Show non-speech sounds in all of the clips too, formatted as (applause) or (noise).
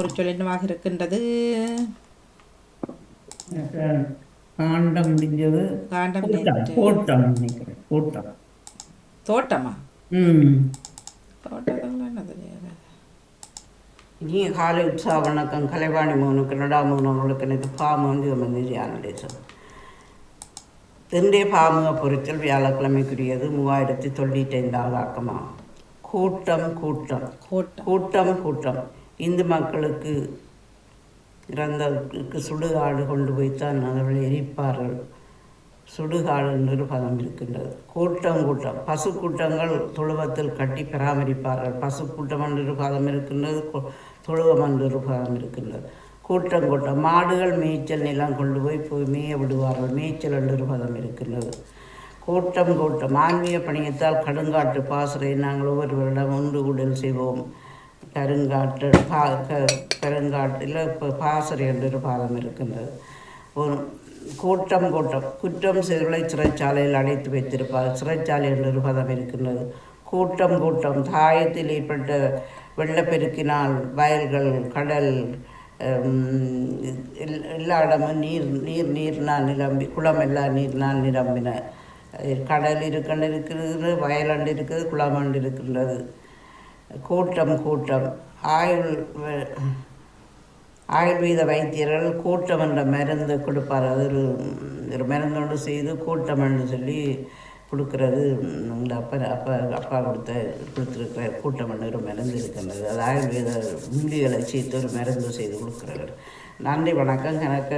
ஒரு சொல் என்னவாக இருக்கின்றது காண்டம் முடிஞ்சது. காண்டம் கூட்டம் தோட்டமா? ம். தோட்டத்தில் என்னது இனிய காலை உற்சாக வணக்கம். கலைவாணி மோகனுக்கு நடாமோகனவர்களுக்கு எனக்கு பாமோன்னு வந்து தியானடேசம் தென்றைய பாமுக பொருட்கள் வியாழக்கிழமைக்குரியது. மூவாயிரத்தி தொண்ணூற்றி ஐந்தாவது ஆக்கமாகும் கூட்டம் கூட்டம். கோட்டம். கூட்டம் கூட்டம். இந்து மக்களுக்கு இறந்தவர்களுக்கு சுடுகாடு கொண்டு போய்த்தான் அவர்கள் எரிப்பார்கள். சுடுகாடு என்று பதம் இருக்கின்றது. கூட்டம் கூட்டம். பசு கூட்டங்கள் துழுவத்தில் கட்டி பராமரிப்பார்கள். பசு கூட்டம் என்று பதம் இருக்கின்றது. துழுவம் என்று பதம் இருக்கின்றது. கூட்டம் கூட்டம். மாடுகள் மேய்ச்சல் நிலம் கொண்டு போய் போய் மேய விடுவார்கள். மேய்ச்சல் என்று பதம் இருக்கின்றது. கூட்டம் கூட்டம். ஆன்மீக பணியத்தால் கடுங்காட்டு பாசறை நாங்கள் ஒவ்வொருவரிடம் ஒன்று கூடல் செய்வோம். கருங்காட்டு பா க- கருங்காட்டில் இப்போ பாசறை என்ற ஒரு பாதம் இருக்கின்றது. ஒரு கூட்டம் கூட்டம் குற்றம் செய்தவர்களை சிறைச்சாலையில் அடைத்து வைத்திருப்பார். சிறைச்சாலை என்ற பதம் இருக்கின்றது. கூட்டம் கூட்டம் தாயத்தில் ஏற்பட்ட வெள்ளப்பெருக்கினால் வயல்கள் கடல் எல்லா இடமும் நீர் நீர் நீர்னால் நிரம்பி குளம் எல்லாம் நீர்னால் நிரம்பின. கடல் இருக்கண்டு இருக்கிறது வயலண்டு இருக்குது குளமண்டு இருக்கின்றது. கூட்டம் கூட்டம். ஆயுள் ஆயுர்வேத வைத்தியர்கள் கூட்டம் என்ற மருந்து கொடுப்பார். அது ஒரு ஒரு செய்து கூட்டம் என்று சொல்லி கொடுக்கறது. இந்த அப்பா அப்பா அப்பா கொடுத்த கொடுத்துருக்கிற கூட்டம் என்று ஒரு மருந்து இருக்கின்றது. அது ஆயுர்வேத மூலிகளை சேர்த்து ஒரு மருந்து செய்து கொடுக்குறாரு. நன்றி வணக்கம். எனக்கு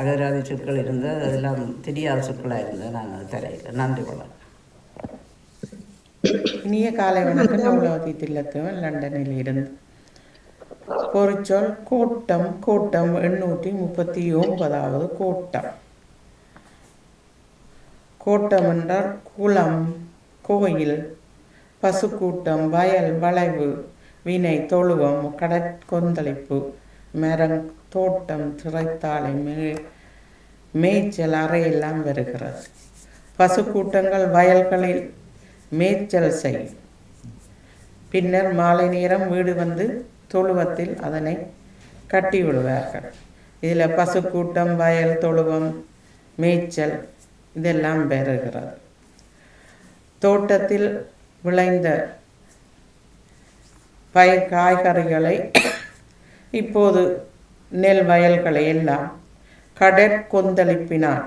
அகராதி சொற்கள் இருந்தால் அதெல்லாம் தெரியாத சொற்களாக இருந்தது. நான் தரையில் நன்றி வணக்கம். இனிய காலை வணக்கம். நவலவதி தில்லத்துவன் லண்டனில் இருந்து. பொறிச்சொல் கூட்டம் கூட்டம் எண்ணூற்றி முப்பத்தி ஒன்பதாவது கூட்டம். கூட்டம் என்றால் குளம் கோயில் பசுக்கூட்டம் வயல் வளைவு வினை தொழுவம் கடற்கொந்தளிப்பு மரம் தோட்டம் திரைத்தாழை மே மேய்ச்சல் அறையெல்லாம் வருகிறது. பசுக்கூட்டங்கள் வயல்களில் மேய்ச்சல் செய். பின்னர் மாலை நேரம் வீடு வந்து தொழுவத்தில் அதனை கட்டி விடுவார்கள் இதில் பசுக்கூட்டம் வயல் தொழுவம் மேய்ச்சல் இதெல்லாம் பெறுகிறது. தோட்டத்தில் விளைந்த பயிர் காய்கறிகளை இப்போது நெல் வயல்களை எல்லாம் கடற்கொந்தளிப்பினால்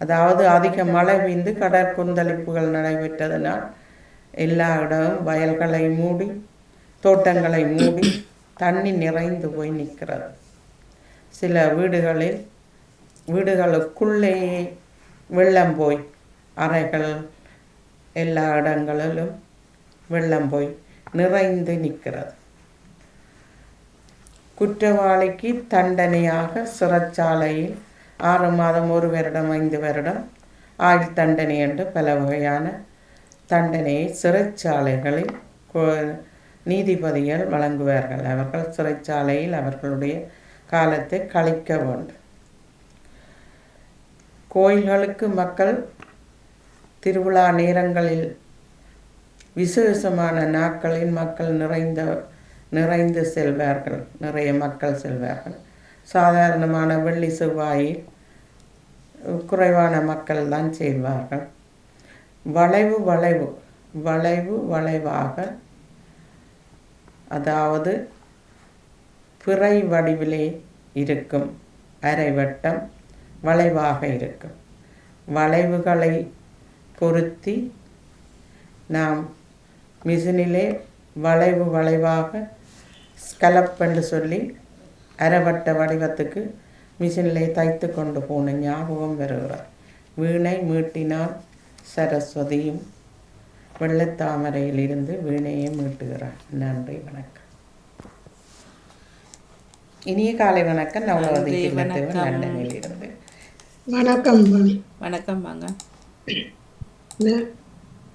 அதாவது அதிக மழை பெய்ந்து கடற்கொந்தளிப்புகள் நடைபெற்றதனால் எல்லா இடமும் வயல்களை மூடி தோட்டங்களை மூடி தண்ணி நிறைந்து போய் நிற்கிறது. சில வீடுகளில் வீடுகளுக்குள்ளேயே வெள்ளம் போய் அறைகள் எல்லா இடங்களிலும் வெள்ளம் போய் நிறைந்து நிற்கிறது. குற்றவாளிக்கு தண்டனையாக சிறைச்சாலையில் ஆறு மாதம் ஒரு வருடம் ஐந்து வருடம். ஆயுள் தண்டனை என்று பல வகையான தண்டனையை சிறைச்சாலைகளில் நீதிபதிகள் வழங்குவார்கள். அவர்கள் சிறைச்சாலையில் அவர்களுடைய காலத்தை கழிக்க வேண்டும். கோயில்களுக்கு மக்கள் திருவிழா நேரங்களில் விசேஷமான நாட்களில் மக்கள் நிறைந்த நிறைந்து செல்வார்கள். நிறைய மக்கள் செல்வார்கள். சாதாரணமான வெள்ளி செவ்வாயில் குறைவான மக்கள் தான் செய்வார்கள். வளைவு வளைவு வளைவு வளைவாக அதாவது பிறை வடிவிலே இருக்கும் அரைவட்டம் வளைவாக இருக்கும். வளைவுகளை பொருத்தி நாம் மிஷினிலே வளைவு வளைவாக ஸ்கலப் என்று சொல்லி அரைவட்ட வடிவத்துக்கு மிஷினிலே தைத்து கொண்டு போன ஞாபகம் வருகிறார். வீணை மீட்டினால் சரஸ்வதியும் வெள்ளத்தாமரையில் இருந்து வீணையை மீட்டுகிறார். நன்றி வணக்கம். இனிய காலை வணக்கம். வணக்கம். லண்டனில் இருந்து வணக்கம். வணக்கம் வாங்க.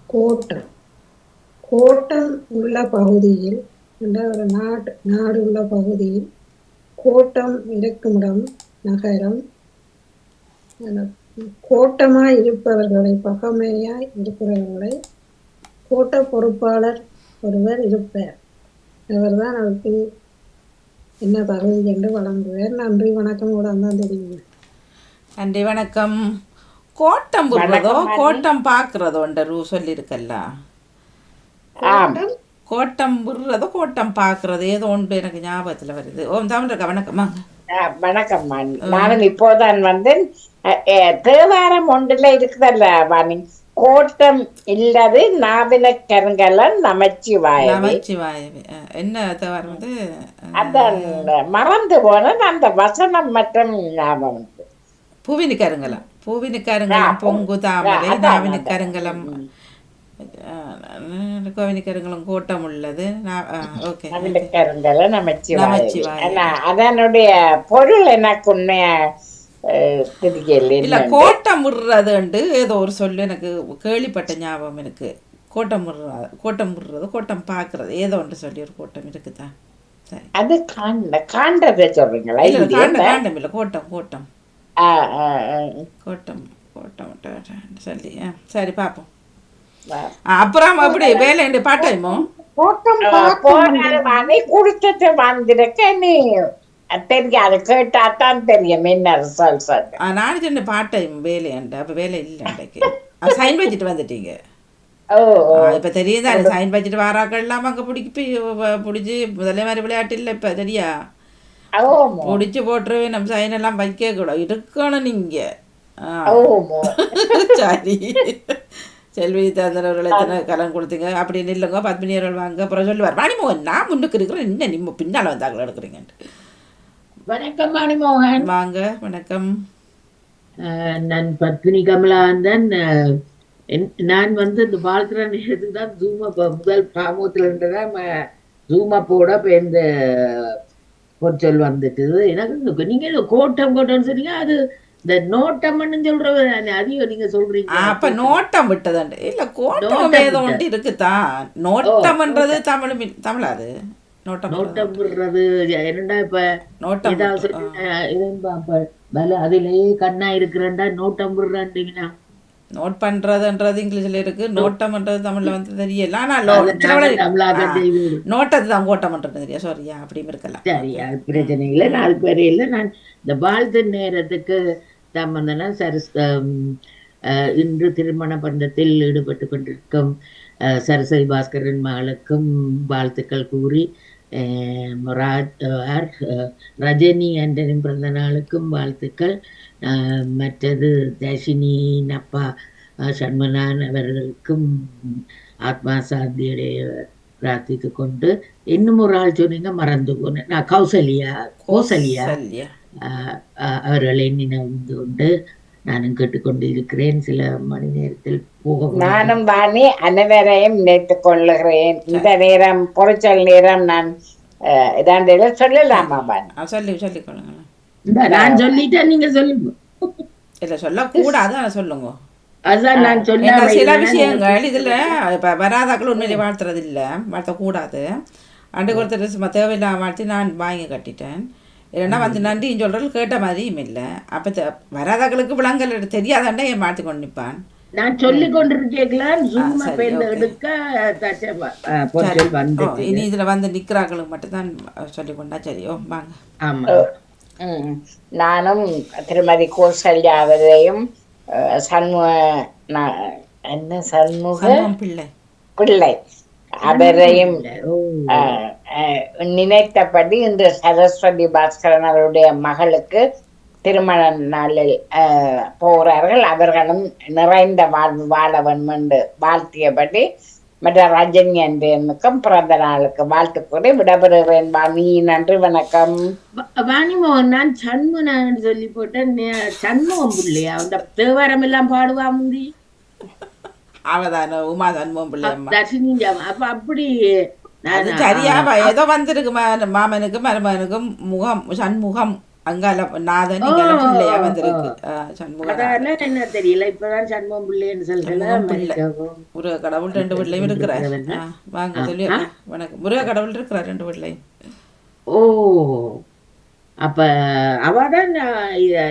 கோட்டம் கோட்டம் உள்ள பகுதியில் என்ற ஒரு நாடு நாடு உள்ள பகுதியில் கோட்டம் இருக்குமிடம் நகரம். கோட்டமாய் இருப்பவர்களை பகமையாய் இருக்கிறவர்களை கோட்ட பொறுப்பாளர் ஒருவர் இருப்பார். அவர்தான் அவருக்கு என்ன தகுதி என்று வழங்குவேன் நன்றி வணக்கம். கூட தான் தெரியும் நன்றி வணக்கம். கோட்டம் விடுறதோ கோட்டம் பார்க்குறதோன்ற ரூ சொல்லியிருக்கல்ல? ஆம். கோட்டம் விடுறதோ கோட்டம் பார்க்குறது ஏதோ ஒன்று எனக்கு ஞாபகத்தில் வருது. ஓம் தமிழ் இருக்கா வணக்கம்மாங்க வணக்கம் வாணி நானும் இப்போதான் வந்து தேவாரம் ஒன்றுல இருக்குதல்ல வாணி. கோட்டம் இல்லது நாவில கருங்கலன் நமச்சிவாயவே. நமச்சிவாயவே என்ன தவிர வந்து அதான் மறந்து போன அந்த வசனம் மற்றும் ஞாபகம். பூவினி கருங்கலம். பூவினி கருங்கலம் பொங்கு தாமரை நாவினி. கருங்கலம். கோவினி கருங்கலம் கோட்டம் உள்ளது அதனுடைய பொருள் எனக்கு உண்மையா இல்ல கோட்டம் விடுறதுண்டு ஏதோ ஒரு சொல்லு எனக்கு கேள்விப்பட்ட ஞாபகம் எனக்கு கோட்டம் விடுறது கோட்டம் விடுறது கோட்டம் பார்க்கறது ஏதோ ஒன்று சொல்லி ஒரு கோட்டம் இருக்குதான் சரி அது காண்ட காண்டதை சொல்றீங்களா காண்டம் இல்லை கோட்டம் கோட்டம். கோட்டம் கோட்டம் சொல்லி சரி பார்ப்போம் அப்புறம் அப்படி வேலை பாட்டாயுமோ கோட்டம் போனாலும் வாங்கி குடிச்சிட்டு வந்திருக்க நீ. தெரியாது கேட்டா தான் தெரியும் என்ன ரிசல்ட் ஆ நான் சொன்ன பார்ட் டைம் வேலையாண்டு அப்போ வேலை இல்லை அன்றைக்கு சைன் வச்சுட்டு வந்துட்டீங்க. இப்போ தெரியும் தான் சைன் வச்சுட்டு வாராக்கள் எல்லாம் அங்கே பிடிக்கி பிடிச்சி முதலே மாதிரி விளையாட்டு இல்லை இப்போ தெரியா? ஓமோ பிடிச்சி போட்டுருவே நம்ம சைன் எல்லாம் வைக்க கூட இருக்கணும் நீங்க. ஆ. ஓமோ (laughs) சரி. செல்வி தந்தனவர்கள் எத்தனை கலன் கொடுத்தீங்க? அப்படி நில்லுங்க பத்மினி அவர்கள் வாங்க அப்புறம் சொல்லுவார் மணிமோகன் நான் முன்னுக்கு இருக்கிறேன். என்ன நிம்ம பின்னால் வந்தாங்களோ எடுக்கிறீங்கன்ட்டு. வணக்கம் மணிமோகன். வாங்க வணக்கம். நான் பத்மினி கமலாந்தன் அஹ் என்- நான் வந்து இந்த வாழ்த்துற நேரத்துக்கு தான் ஜூம் முதல் பாமூத்துல இருந்துதான் ஜூம் போட இப்போ இந்த பொற்சொல் வந்துட்டு எனக்கு இந்த- நீங்க ஏதோ கோட்டம் கோட்டம்னு சொன்னீங்க அது இந்த நோட்டம்னு சொல்றது தானே அதையும் நீங்க சொல்றீங்க. அப்ப நோட்டம் விட்டதுண்டு. இல்ல கோட்டம் ஏதோ ஒன்று இருக்குதான். நோட்டம்ன்றது தமிழ் தமிழா அது? நோட்டம் நோட்டம் விடுறது. என்னடா இப்ப நோட்டம் பல அதிலேயே கண்ணா இருக்கிறேன்டா நோட்டம் விடுறான்றீங்கன்னா நோட் பண்றதுன்றது இங்கிலீஷ்ல இருக்கு. நோட்டம்ன்றது தமிழ்ல வந்து தெரியல. ஆனா நோட்டத்தை தான் கோட்டம்ன்றது தெரியா சாரியா அப்படியும் இருக்கலாம். சரி அது பிரச்சனை இல்லை. நான் அதுக்கு வரையில நான் இந்த வாழ்த்து நேரத்துக்கு சம்பந்தனா சரஸ் இன்று திருமண பந்தத்தில் ஈடுபட்டு கொண்டிருக்கும் சரஸ்வதி பாஸ்கரன் மகளுக்கும் வாழ்த்துக்கள் கூறி ரஜினி ஆண்டனின் பிறந்த நாளுக்கும் வாழ்த்துக்கள். மற்றது தஷினியின் அப்பா சண்மனான் அவர்களுக்கும் ஆத்மா சாந்தியுடைய பிரார்த்தித்து கொண்டு இன்னும் ஒரு ஆள் சொன்னீங்க மறந்து போனேன் நான் கௌசல்யா. கோசல்யா. அவர்களை நினைவு கொண்டு நானும் கேட்டுக்கொண்டு இருக்கிறேன் சில மணி நேரத்தில் போக. நானும் வாணி அனைவரையும் நினைத்துக் கொள்ளுகிறேன். இந்த நேரம் பொறிச்சல் நேரம் நான் அஹ், இதாண்டில சொல்லலாமா வாணி? சொல்லி சொல்லிக்கொள்ளுங்க நான் சொல்லிட்டேன் நீங்க சொல்லுங்க இல்ல சொல்லக்கூடாது சொல்லுங்க. அதான் நான் சொன்ன சில விஷயங்கள் இதுல இப்ப வராதாக்கள் உண்மையிலே வாழ்த்துறது இல்ல வாழ்த்தக்கூடாது அண்டு சும்மா தேவையில்லாம வாழ்த்தி நான் வாங்கி கட்டிட்டேன். இல்லைன்னா வந்து நன்றின்னு சொல்றது கேட்ட மாதிரியும் இல்லை. அப்ப வராதாக்களுக்கு விளங்கல் தெரியாதாண்டா ஏன் மாற்றி கொண்டு நிற்பான் நான் சொல்லி கொண்டிருக்கேன் இனி இதுல வந்து நிக்கிறாங்களுக்கு மட்டும்தான் சொல்லி கொண்டா சரி. ஓ வாங்க. ஆமா. நானும் திருமதி கோசல்யா அவரையும் அஹ், சண்முக என்ன சண்முக? சண்முகம் பிள்ளை. பிள்ளை. அவரையும் நினைத்தபடி இன்று சரஸ்வதி பாஸ்கரன் அவருடைய மகளுக்கு திருமண நாளில் போகிறார்கள் அவர்களும் நிறைந்த வாழ்வு வாழ வேண்டும் என்று வாழ்த்தியபடி மற்ற ரஜினி என்றனுக்கும் பிறந்த நாளுக்கு வாழ்த்து கூறி விடைபெறுகிறேன். வாணி நன்றி வணக்கம். வாணிமோகன் நான் சண்முகன் சொல்லி போட்டேன். சண்முகம் பிள்ளையா? அந்த தேவாரம் எல்லாம் பாடுவா முந்தி. அவதான உமா சண்முகம் பிள்ளை அம்மா. தர்ஷினி ஜாம- அப்ப அப்படி அது நான் சரியா வ- ஏதோ வந்திருக்கு மாமனுக்கும் மருமகனுக்கும் முகம் சண்முகம் அங்கால நாதன் பிள்ளையா வந்திருக்கு. சண்முகம். என்ன தெரியல இப்பதான் சண்முகம் பிள்ளைன்னு. மன்னிக்கவும். முருக கடவுள் ரெண்டு வீட்லையும் இருக்கிறார். வாங்க சொல்லி வணக்கம். முருக கடவுள் இருக்கிறார் ரெண்டு வீட்லையும் ஓ அப்ப அவதான்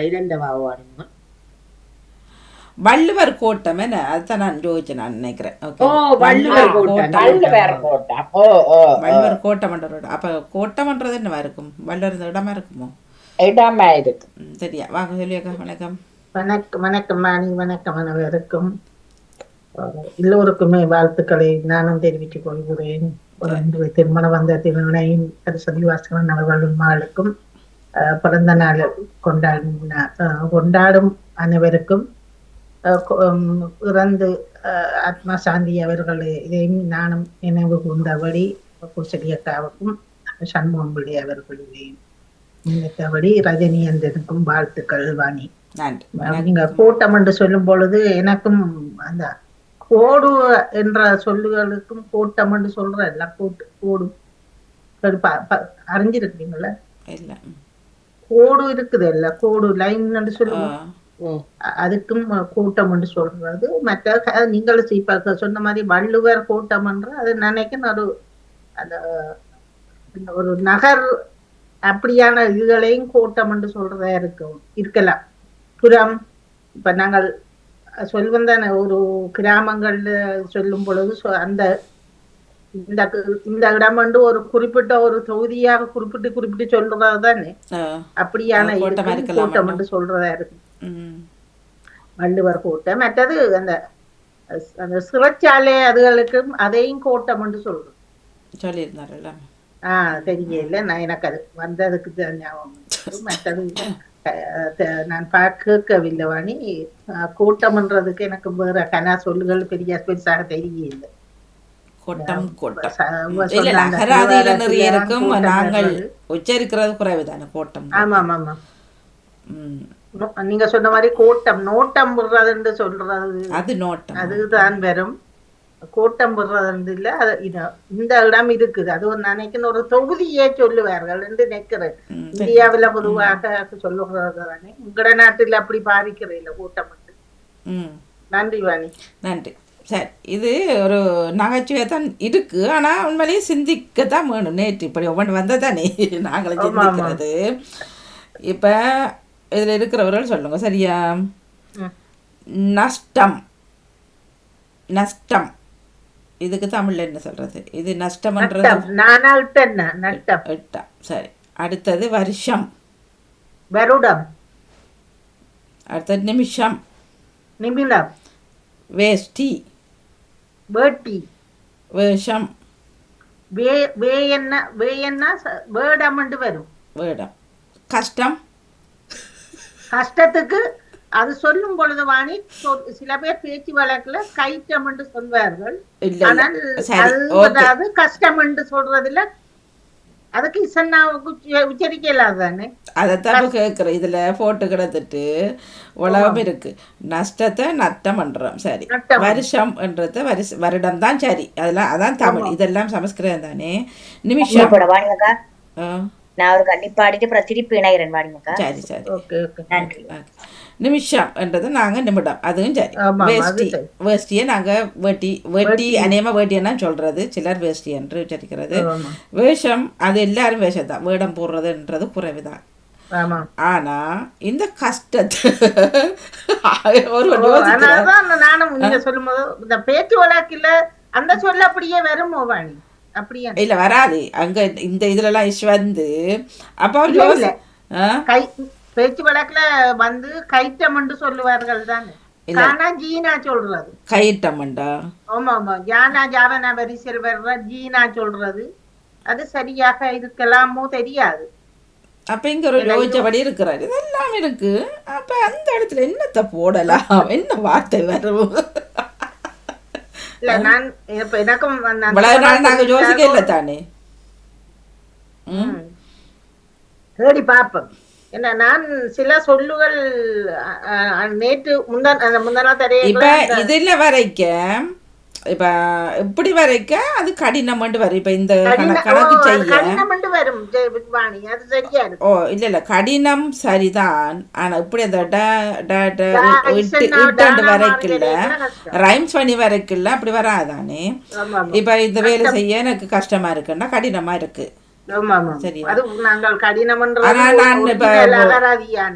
இரண்டவா வாணிமோகன் வள்ளுவர் கோட்டம் என்ன? அதுதான் நான் யோசிச்சேன் நான் நினைக்கிறேன். ஓகே ஓ, வள்ளுவர் கோட்டம். வள்ளுவர் கோட்டம். ஓ ஓ வள்ளுவர் கோட்டமன்றரோட அப்ப கோட்டமன்றது என்னவா இருக்கும்? வள்ளுவர் இந்த இடமா இருக்குமோ? இடமா இருக்கு. ம், சரியா. வாங்க சொல்லியாக்கா வணக்கம். வணக்கம் வணக்கம் மாணி வணக்கம் அனைவருக்கும். எல்லோருக்குமே வாழ்த்துக்களை நானும் தெரிவித்துக் கொள்கிறேன். ஒரு திருமண வந்த திருமணையும் சரஸ்வதி வாசகன் அவர்களும் மகளுக்கும் பிறந்த நாள் கொண்டாடும் கொண்டாடும் அனைவருக்கும். இறந்து ஆத்மா சாந்தி அவர்கள் இதையும் நானும் நினைவு கூர்ந்தபடி குசலி அக்காவுக்கும் சண்முகம் பிள்ளை அவர்களையும் நினைத்தபடி ரஜினி என்றனுக்கும் வாழ்த்துக்கள் வாணி. நீங்க கூட்டம் என்று சொல்லும் பொழுது எனக்கும் அந்த கோடு என்ற சொல்லுகளுக்கும் கூட்டம் என்று சொல்ற எல்லாம் கூட்டு கோடு சரி, ப- ப- அறிஞ்சிருக்கீங்களா. கோடு இருக்குது இல்ல கோடு லைன் சொல்லுவோம் அதுக்கும் கூட்டம் என்று சொல்றது. மற்ற நீங்களும் இப்ப சொன்ன மாதிரி வள்ளுவர் கூட்டம் என்று அது நினைக்கிறேன் ஒரு அந்த ஒரு நகர் அப்படியான இதுகளையும் கூட்டம் என்று சொல்றதா இருக்கும் இருக்கலாம். புறம் இப்ப நாங்கள் சொல்வந்தானே ஒரு கிராமங்கள்ல சொல்லும் பொழுது அந்த இந்த இந்த இடம் வந்து ஒரு குறிப்பிட்ட ஒரு தொகுதியாக குறிப்பிட்டு குறிப்பிட்டு சொல்றது தானே அப்படியான கூட்டமா என்று சொல்றதா இருக்கு. வள்ளுவர் கூட்டம். மற்றது அந்த அந்த சிறைச்சாலை அதுகளுக்கும் அதையும் கூட்டம் என்று சொல்றோம். சொல்லியிருந்தாருல்ல. ஆஹ் தெரியல நான் எனக்கு அது வந்ததுக்கு ஞாபகம். மற்றது நான் பா- கேட்கவில்லை வாணி. கூட்டம்ன்றதுக்கு எனக்கு வேற கனா சொல்லுகள் பெரிய பெருசாக தெரியல கொட்டம் கொட்டம். நிறைய இருக்கும். கூட்டம் நாங்கள். உச்சரிக்கிறது குறைவு தானே கோட்டம் ஆமா ஆமா ஆமா நீங்க சொன்ன மாதிரி கூட்டம் நோட்டம் விடுறதுன்னு சொல்றது. அது நோட்டம். அதுதான் வரும் கூட்டம் விடுறது இல்ல அது இது- இந்த இடம் இருக்குது. அது ஒரு நினைக்கிற ஒரு தொகுதியே சொல்லுவார்கள் என்று நினைக்கிறேன். இந்தியாவுல பொதுவாக சொல்லுகிறது தானே. உங்களோட நாட்டுல அப்படி பாதிக்கிறீங்கள கூட்டம் நன்றி வாணி. நன்றி. சரி இது ஒரு நகைச்சுவை தான் இருக்கு. ஆனா உண்மையிலேயே சிந்திக்கத்தான் வேணும். நேற்று இப்படி ஒவ்வொன்று வந்தது தானே நாங்களும். சிந்திக்கிறது. இப்போ இதில் இருக்கிறவர்கள் சொல்லுங்க சரியா. நஷ்டம். நஷ்டம். இதுக்கு தமிழ்ல என்ன சொல்றது? இது நஷ்டம்ன்றது நட்டம். எட்டாம். சரி. அடுத்தது வருஷம். வருடம். அடுத்தது நிமிஷம். நிமிடம். வேஷ்டி. வேட்டி. வேஷம். வே வே என்ன வே என்ன வேடம் வரும். வேடம். கஷ்டம். கஷ்டத்துக்கு அது சொல்லும் பொழுது வாணி சில பேர் பேச்சு வழக்குல கைட்டம் என்று சொல்வார்கள். இல்ல ஆனால் அது கஷ்டம் என்று சொல்றதுல அதுக்கு இசன்னாவுக்கு உச்ச- உச்சரிக்க இல்லாத தானே? அதைத்தான் கேட்குறேன். இதில் போட்டு கிடந்துட்டு உலகம் இருக்கு. நஷ்டத்தை நட்டம் பண்ணுறோம் சரி. நட்டம். வருஷம்ன்றது வருஷ வருடம் தான் சரி. அதெல்லாம் அதான் தமிழ். இதெல்லாம் சமஸ்கிருதம் தானே. நிமிஷம். நான் ஒரு கண்டி பாடிட்டு அப்புறம் திருப்பி இணைகிறேன் வாடிங்கக்கா சரி சரி. Okay okay. நன்றி. நிமிஷம்ன்றது நாங்கள் நிமிடம். அதுவும் சரி. வேஷ்டி. வேஷ்டியை நாங்கள் வேட்டி வேட்டி அநேகமாக வேட்டியன்னா சொல்கிறது சிலர் வேஷ்டி என்று உச்சரிக்கிறது. வேஷம் அது எல்லாரும் வேஷம் தான் வேடம் போடுறதுன்றது குறைவு தான் ஆமா. ஆனா இந்த கஷ்டத்தை (laughs) நானும் நீங்க சொல்லும்போது இந்த பேச்சு வழக்குல அந்த சொல்ல அப்படியே வருமோ வாணி? அப்படியே இல்ல வராது. அங்க இந்த இதுலலாம் இஷ் வந்து அப்ப அவர் யோசி- பேச்சு வழக்குல வந்து கைட்டம் என்று சொல்லுவார்கள் தானே. ஜீனா சொல்றது. கயிட்டமண்டா ஆமா ஆமா. ஜானா ஜாவனா வரிசையில் வர்ற ஜீனா சொல்றது. அது சரியாக இருக்கலாமோ தெரியாது. அப்ப இங்க ஒரு யோசிச்சபடி இருக்கிறாரு. இதெல்லாம் இருக்கு அப்ப அந்த இடத்துல என்னத்தை போடலாம்? என்ன வார்த்தை வரும்? யோசிக்க இல்லை தானே ம் ம். தேடி பார்ப்போம் என்ன நான் சில சொல்லுகள் நேற்று முந்தா அந்த முந்தனா இப்ப தெரிய இதுல வரைக்க இப்ப இப்படி வரைக்க? அது கடினம் வரும். இப்ப இந்த கண- கணக்கு செய்ய. ஓ இல்ல இல்ல. கடினம் சரிதான். ஆனா இப்படி அந்த ட ட ட டா, இட்டு இசைன்னா இட்டு டானா வரைக்குள்ள மாதிரி கஷ்டம். ரைம்ஸ் பண்ணி வரைக்குள்ள அப்படி வராதானே. இப்ப இந்த வேலை செய்ய எனக்கு கஷ்டமா இருக்குன்னா கடினமா இருக்கு.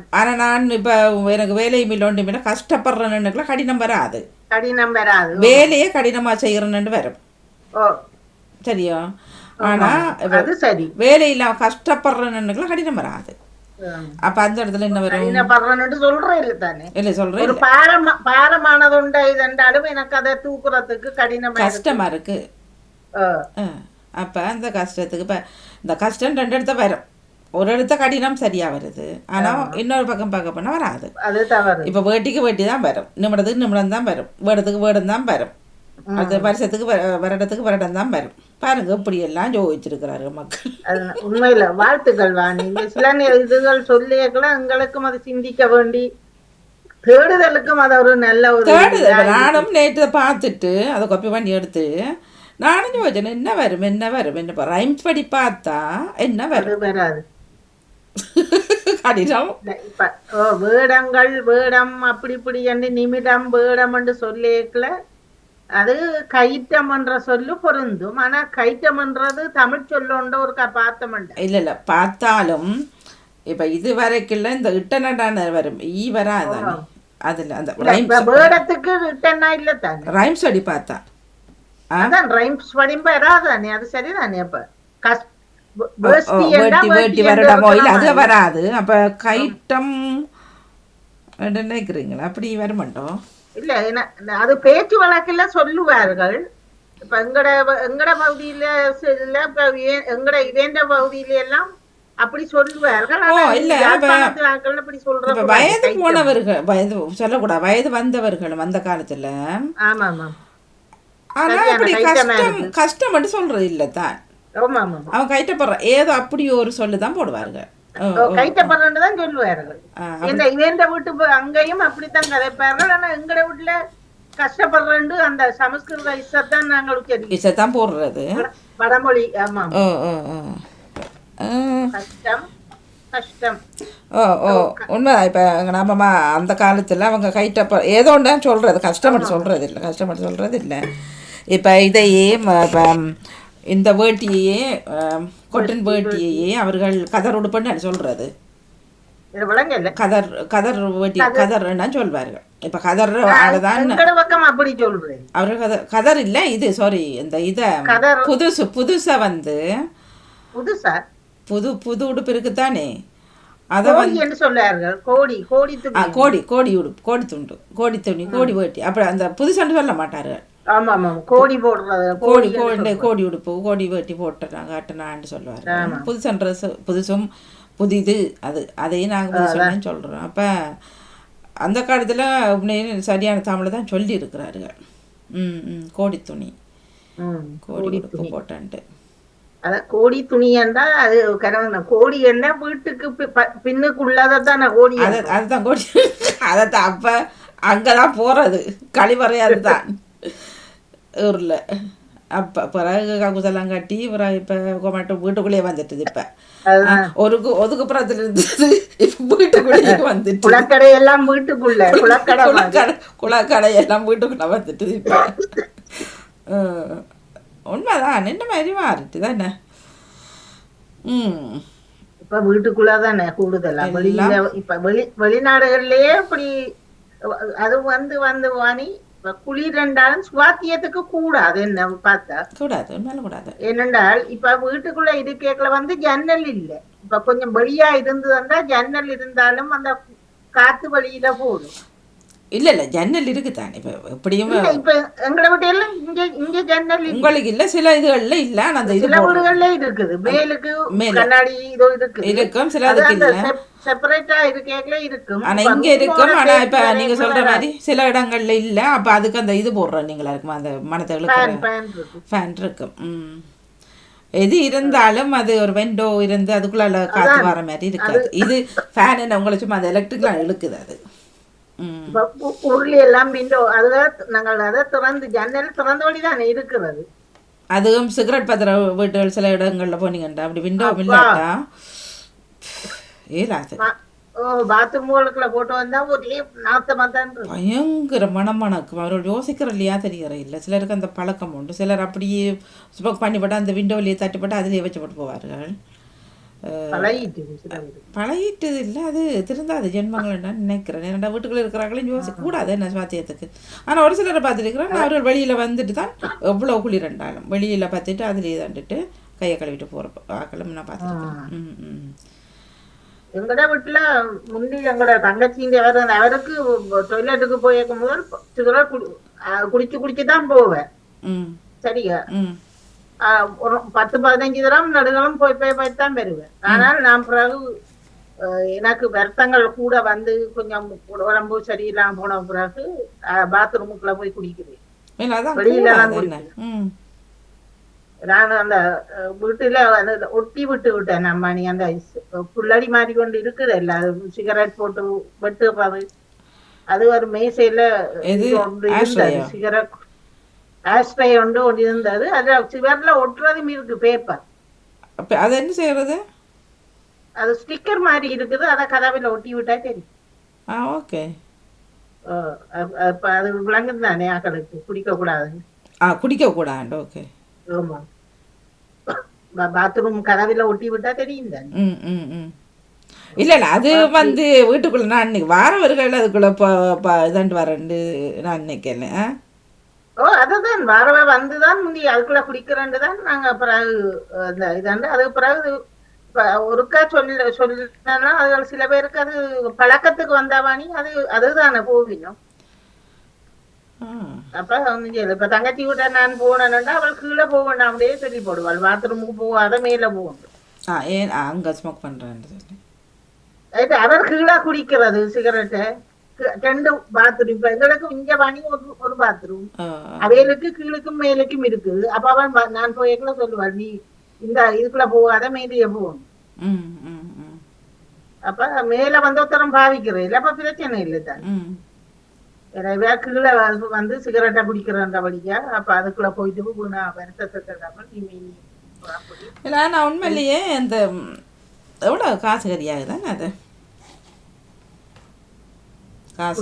ஆனா நான் இப்ப- எனக்கு வேலையும் இல்லை ஒன்றும் இல்லை கஷ்டப்படுறேன்னுக்குலாம் கடினம் வராது. கடினம் வராது. வேலையே கடினமாக செய்கிறேன்னு வரும். சரியா? அது சரி. வேலை இல்லாமல் கஷ்டப்படுறேன்னுக்குலாம் கடினம் வராது. அப்போ அந்த இடத்துல என்ன வரும்? சொல்றேன் இல்ல தானே? இல்லை சொல்கிறேன் ஒரு பாரமா பாரமானதுண்ட இதென்றாலும் எனக்கு அதை தூக்குறதுக்கு கடினமா. கஷ்டமாக இருக்கு. ஆ, அப்போ அந்த கஷ்டத்துக்கு இப்போ இந்த கஷ்டம் ரெண்டு இடத்த வரும். ஒரு இடத்த கடினம் சரியாக வருது ஆனால் இன்னொரு பக்கம் பார்க்க போனால் வராது. அது தவறு. இப்போ வேட்டிக்கு வேட்டி தான் வரும். நிமிடத்துக்கு நிமிடம் தான் வரும். வேடத்துக்கு வேடம் தான் வரும். அது வருஷத்துக்கு வருடத்துக்கு வருடம் தான் வரும். பாருங்க இப்படி எல்லாம் ஜோதிச்சிருக்கிறாரு மக்கள். உண்மையில வாழ்த்துக்கள் வா நீங்க சில இதுகள் சொல்லியக்குள்ள எங்களுக்கும் அது சிந்திக்க வேண்டி தேடுதலுக்கும் அது ஒரு நல்ல ஒரு தேடுது இப்ப நானும் நேற்று பார்த்துட்டு அதை காப்பி பண்ணி எடுத்து நானும் யோசனை என்ன வரும் என்ன வரும்? என்ன ரைம்ஸ் படி பார்த்தா என்ன வரும்? வராது. கடினம். வேடங்கள் வேடம் அப்படி இப்படி என்று நிமிடம் வேடம் என்று சொல்லியக்குள்ள அது கைட்டம் என்ற சொல்லு பொருந்தும். ஆனா கைட்டம் என்றது தமிழ் சொல்லோண்ட ஒரு பார்த்தமண்ட இல்லை இல்லை பார்த்தாலும் இப்போ இது வரைக்குள்ள இந்த இட்டனடான வரும். ஈ வராதானே? அதில் அந்த வேடத்துக்கு ரிட்டர்னா இல்ல தானே? ரைம்ஸ் படி பார்த்தா அதான் ரைம்ஸ் படிம்ப வராதானே? அது சரிதானே அப்ப என்றா வேட்டி வருடமோ இல்லை அது? வராது அப்போ கைட்டம் நினைக்கிறீங்களா அப்படி வரமாட்டோம் இல்ல என்ன- அது பேச்சு வழக்குல சொல்லுவார்கள் இப்ப எங்கட எங்கட பகுதியில இப்ப ஏ- எங்கட இவேண்ட பகுதியில எல்லாம் அப்படி சொல்லுவார்கள் ஆனா இல்ல, அப்படி இப்போ சொல்ற வயது போனவர்கள் வயது சொல்லக்கூடாது வயது வந்தவர்களும் அந்த காலத்தில் சரியான அப்படி கஷ்டம் கஷ்டம் மட்டும் சொல்றது இல்லை தான் அவன் கைட்டப்படுறான் ஏதோ அப்படி ஒரு சொல்லு தான் போடுவாருங்க. ஓ, ஓ. கைட்டப்படுறேன்னு தான் சொல்லுவார்கள். இந்த இவேண்ட வீட்டு அங்கேயும் அப்படித்தான் கதைப்பார்கள். ஆனா எங்கட வீட்டுல கஷ்டப்படுறேன்னு அந்த சமஸ்கிருத இசத்தான் நாங்கள் உச்சரிக்கிறோம் இசைத்தான் போடுறது. வடமொழி ஆமா. கஷ்டம் கஷ்டம். ஓ ஓ உண்மைதான். இப்போ எங்கள் அந்த காலத்தில் அவங்க கைட்டப்ப ஏதோ ஒன்று சொல்கிறது கஷ்டப்பட்டு சொல்கிறது இல்லை கஷ்டப்பட்டு சொல்கிறது இல்லை இப்போ இதையே இப்ப, இந்த வேட்டியையே கொட்டன் வேட்டியையே அவர்கள் கதர் உடுப்புன்னு விளங்கல கதர் கதர் வேட்டி கதர்னா சொல்வார்கள். இப்போ கதர் ஆளுதான் சொல்றேன். அவர்கள் கதர் கதர் இல்லை இது சாரி இந்த இதை. புதுசு புதுசை வந்து புதுசா? புது புது உடுப்பு இருக்குதானே அதை வந்து சொல்றார்கள் கோடி கோடி கோடி கோடி உடுப்பு கோடி துண்டு கோடி துணி கோடி வேட்டி. அப்படி அந்த புதுசாண்டு சொல்ல மாட்டாரு ஆமா ஆமா கோடி போடுறது கோடி கோடி. கோடி உடுப்பு கோடி வேட்டி போட்டுறாங்க காட்டினான்னு சொல்லுவார். புதுசன் ட்ரெஸ் புதுசும் புதிது அது அதையும் நாங்கள் புதுசுன்னு சொல்கிறோம் அப்போ அந்த காலத்தில் உண்மையிலே சரியான தமிழ் தான் சொல்லி இருக்கிறார்கள் ம் ம் கோடி துணி. கோடி உடுப்பு போட்டான்ட்டு. அதான் கோடி துணி என்றா அது கரவன கோடி என்ன வீட்டுக்கு பின்னுக்குள்ளதான் கோடி அதை அதுதான் கோடி அதைத்தான் அப்போ அங்கே தான் போகிறது கழிவறை அதுதான். ஊரில் அப்போ பிறகு ககுசெல்லாம் கட்டி பிறகு இப்போ மட்டும் வீட்டுக்குள்ளேயே வந்துட்டுது இப்போ. ஒரு ஒதுக்குப்புறத்துல இருந்தது. இப்போ வீட்டுக்குள்ளேயே வந்துட்டு குளக்கடை எல்லாம் வீட்டுக்குள்ள குளக்கடை. குளக்கடை எல்லாம் வீட்டுக்குள்ள வந்துட்டு இப்போ. உண்மைதான். என்ன மாதிரி மாறிட்டு தானே. ம். இப்ப வீட்டுக்குள்ளதானே கூடுதலா? வெளியில இப்ப வெளி வெளிநாடுகள்லயே இப்படி அது வந்து வந்து வாணி குளிர் என்றாலும் சுவாத்தியத்துக்கு கூடாது என்ன பார்த்தா? கூடாது கூடாது ஏனென்றால் இப்ப வீட்டுக்குள்ள இருக்கைக்குள்ள வந்து ஜன்னல் இல்ல. இப்ப கொஞ்சம் வெளியா இருந்ததுன்னா ஜன்னல் இருந்தாலும் அந்த காத்து வெளியில போடும். இல்லை இல்லை ஜன்னல் இருக்குதானே? இப்போ எப்படியும் இப்ப எங்களை வீட்டு எல்லாம் இங்க இங்க ஜன்னல். உங்களுக்கு இல்லை சில இதுகள்ல இல்லை அந்த சில. வீடுகள்ல இருக்குது. மேலுக்கு மேல. கண்ணாடி இதோ இருக்குது. இருக்கும் சில அது அதுக்கு இல்லை. செப்பரேட்டா இருக்கேக்கல இருக்கும். ஆனா இங்க இருக்கும். ஆனா இப்ப நீங்க சொல்ற. மாதிரி சில இடங்கள்ல இல்ல. அப்ப அதுக்கு அந்த இது போடுறோம் நீங்களா இருக்குமா? அந்த மனத்தை Fan, இழுக்கிற fan இருக்கு. ஃபேன் இருக்கும் எது இருந்தாலும் அது ஒரு வெண்டோ இருந்து அதுக்குள்ள காத்து வர மாதிரி இருக்காது. இது ஃபேன் என்ன உங்களை சும்மா அந்த எலக்ட்ரிக்லாம் இழுக்குது அது. உருளி எல்லாம் விண்டோ அதுதான் நாங்கள் அதை திறந்து ஜன்னல் திறந்தபடி தானே இருக்கிறது. அதுவும் சிகரெட் பத்திர வீட்டுகள் சில இடங்கள்ல போனீங்கண்டா அப்படி விண்டோ இல்லாட்டா? தான் இருக்கும் பயங்கர மனம் மணக்கும் அவர்கள் யோசிக்கிற இல்லையா தெரியற இல்லை. சிலருக்கு அந்த பழக்கம் உண்டு. சிலர் அப்படியே ஸ்மோக் பண்ணிவிட்டு அந்த விண்டோவிலேயே தட்டிப்பட்டு அதிலேயே வச்சு போட்டு போவார்கள். பழகிட்டது இல்லை. அது திருந்தாது ஜென்மங்கள் நான் நினைக்கிறேன். என்னடா வீட்டுக்குள்ள இருக்கிறாங்களும் யோசிக்க கூடாது என்ன சாத்தியத்துக்கு. ஆனால் ஒரு சிலரை பார்த்துருக்கிறேன். அவர்கள் வெளியில் வந்துட்டு தான் எவ்வளோ குளிரண்டாலும் வெளியில் பார்த்துட்டு அதுலேயே தண்டுட்டு கையை கழுவிட்டு போகிற ஆக்களும் நான் பார்த்துருக்கேன் ம் ம். எங்கட வீட்டுல முந்தி எங்கட தங்கச்சிங்க அவர் அவருக்கு டொய்லெட்டுக்கு போயிருக்கும் முதல் அஹ் குடிச்சு குடிச்சு தான் போவேன். சரியா? ஒரு பத்து பதினஞ்சு தரம் நடுகளும் போய் போய் போய் தான் வருவேன். ஆனால் நான் பிறகு எனக்கு வருத்தங்கள் கூட வந்து கொஞ்சம் உடம்பு சரியில்லாம போன பிறகு பாத்ரூமுக்குள்ள போய் குடிக்கிறேன். வெளியில தான் நான் அந்த வீட்டுல அந்த ஒட்டி விட்டு விட்டேன் நம்ம நீ அந்த புல்லடி மாதிரி கொண்டு இருக்குது இல்ல சிகரெட் போட்டு வெட்டுறது அது ஒரு மேசையில இருந்தது? சிகரெட். ஆஸ்ட்ரே ஒன்று ஒன்று இருந்தது. அது சிகரெட்ல ஒட்டுறதும் இருக்கு பேப்பர் அதை என்ன செய்கிறது அது ஸ்டிக்கர் மாதிரி இருக்குது அதை கதவுல ஒட்டி விட்டா தெரியும். ஆ ஓகே. அது விளங்குது தானே ஆக்களுக்கு? குடிக்க கூடாது ஆ குடிக்கக்கூடாது ஓகே. ஆமா. பாத்ரூம் கதவுல ஒட்டி விட்டா தெரியும் தானே. இல்லை இல்லை அது வந்து வீட்டுக்குள்ளே நான் இன்னைக்கு வாரவர்கள் அதுக்குள்ளே இதாண்டு வரேன்ட்டு நான் நினைக்கல ஆ? ஓ அதுதான். வரவ வந்துதான் முந்தி அதுக்குள்ள குடிக்கிறேன்னு தான் நாங்க பிறகு அஹ், இந்த இதாண்டு அது பிறகு ஒருக்கா சொல்ல சொல்லனா அது சில பேருக்கு அது பழக்கத்துக்கு வந்தாவானி அது அதுதானே போவினோம் அப்ப ஒண்ணும் செய்யல இப்ப தங்கச்சி விட்ட நான் போனேன்னா அவள் கீழே போக வேண்டாம் அப்படியே சொல்லி போடுவாள் பாத்ரூமுக்கு போகாத மேல போகும் ஆ ஏன் அங்கே ஸ்மோக் ரைட் அவர் கீழே குடிக்கிறது சிகரெட்டை ரெண்டு பாத்ரூம் இப்ப எங்களுக்கு இங்க பண்ணி ஒரு ஒரு பாத்ரூம் அவைகளுக்கு கீழுக்கும் மேலுக்கும் இருக்குது அப்ப அவன் நான் போய்க்குள்ள சொல்லுவாள் நீ இந்த இதுக்குள்ள போகாத மேலேயே போகணும் அப்ப மேல வந்து ஒருத்தரம் பாவிக்கிறேன் இல்ல அப்ப பிரச்சனை இல்லை தான் எனவே கீழே வந்து- சிகரெட்டை பிடிக்கிறன்ற வழியா அப்ப அதுக்குள்ள போயிட்டு நான் வருத்தத்தை தராமல் இல்லை நான் உண்மையிலேயே இந்த ம், எவ்வளோ காசு கறியாகுதானே அது? காசு.